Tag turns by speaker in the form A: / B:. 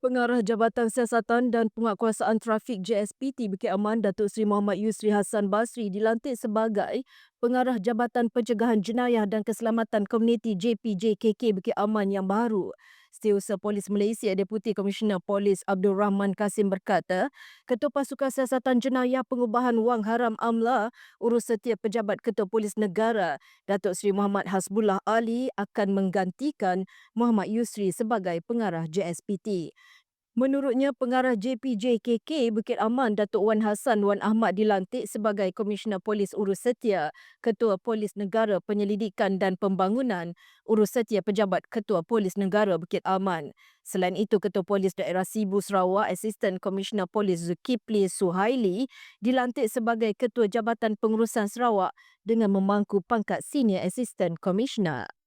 A: Pengarah Jabatan Siasatan dan Penguatkuasaan Trafik JSPT Bukit Aman Datuk Seri Muhammad Yusri Hassan Basri dilantik sebagai Pengarah Jabatan Pencegahan Jenayah dan Keselamatan Komuniti JPJKK Bukit Aman yang baru. Setiausaha Polis Malaysia Deputi Komisioner Polis Abdul Rahman Kasim berkata, Ketua Pasukan Siasatan Jenayah Pengubahan Wang Haram AMLA urus setiap pejabat Ketua Polis Negara Datuk Seri Muhammad Hasbullah Ali akan menggantikan Muhammad Yusri sebagai pengarah JSPT. Menurutnya, pengarah JPJKK Bukit Aman Datuk Wan Hassan Wan Ahmad dilantik sebagai Komisioner Polis Urus Setia, Ketua Polis Negara Penyelidikan dan Pembangunan, Urus Setia Pejabat Ketua Polis Negara Bukit Aman. Selain itu, Ketua Polis Daerah Sibu Sarawak, Asisten Komisioner Polis Zulkifli Suhaili dilantik sebagai Ketua Jabatan Pengurusan Sarawak dengan memangku pangkat Senior Asisten Komisioner.